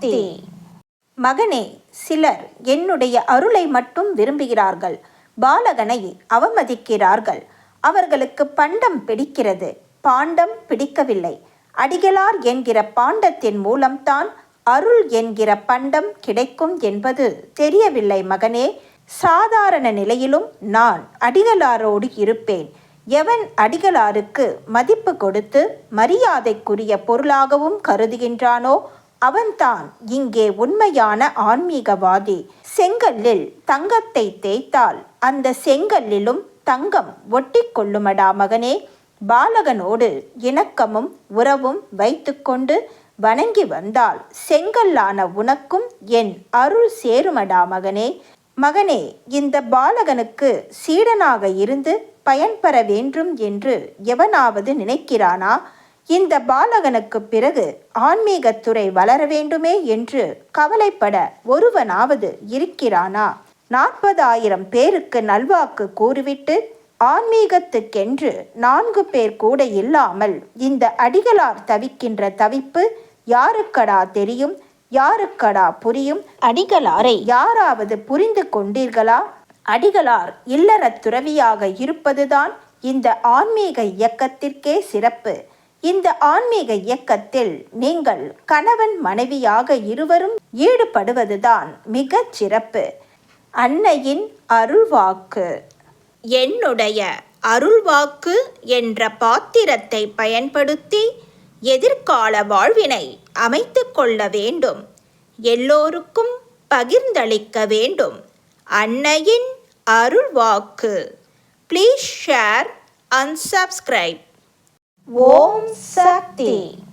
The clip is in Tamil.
பக்தி மகனே சிலர் என்னுடைய அருளை மட்டும் விரும்புகிறார்கள். பாலகனை அவமதிக்கிறார்கள். அவர்களுக்கு பண்டம் பிடிக்கிறது. பாண்டம் பிடிக்கவில்லை. அடிகளார் என்கிற பாண்டத்தின் மூலம்தான் அருள் என்கிற பண்டம் கிடைக்கும் என்பது தெரியவில்லை மகனே. சாதாரண நிலையிலும் நான் அடிகளாரோடு இருப்பேன். எவன் அடிகளாருக்கு மதிப்பு கொடுத்து மரியாதைக்குரிய பொருளாகவும் கருதுகின்றானோ அவன்தான் இங்கே உண்மையான ஆன்மீகவாதி. செங்கல்லில் தங்கத்தை தேய்த்தால் அந்த செங்கல்லிலும் தங்கம் ஒட்டி கொள்ளுமடா மகனே. பாலகனோடு இணக்கமும் உறவும் வைத்துக்கொண்டு வணங்கி வந்தால் செங்கல்லான உனக்கும் என் அருள் சேருமடா மகனே. மகனே இந்த பாலகனுக்கு சீடனாக இருந்து பயன்பெற வேண்டும் என்று எவனாவது நினைக்கிறானா? இந்த பாலகனுக்கு பிறகு ஆன்மீகத்துறை வளர வேண்டுமே என்று கவலைப்பட ஒருவனாவது இருக்கிறானா? நாற்பதாயிரம் பேருக்கு நல்வாக்கு கூறிவிட்டு ஆன்மீகத்துக்கென்று நான்கு பேர் கூட இல்லாமல் இந்த அடிகளார் தவிக்கின்ற தவிப்பு யாருக்கடா தெரியும்? யாருக்கடா புரியும்? அடிகளாரை யாராவது புரிந்து கொண்டீர்களா? அடிகளார் இல்லறத் துறவியாக இருப்பதுதான் இந்த ஆன்மீக இயக்கத்திற்கே சிறப்பு. இந்த ஆன்மீக இயக்கத்தில் நீங்கள் கணவன் மனைவியாக இருவரும் ஈடுபடுவதுதான் மிகச் சிறப்பு. அன்னையின் அருள்வாக்கு. என்னுடைய அருள்வாக்கு என்ற பாத்திரத்தை பயன்படுத்தி எதிர்கால வாழ்வினை அமைத்து கொள்ள வேண்டும். எல்லோருக்கும் பகிர்ந்தளிக்க வேண்டும். அன்னையின் அருள்வாக்கு. Please share and subscribe 몸 싹디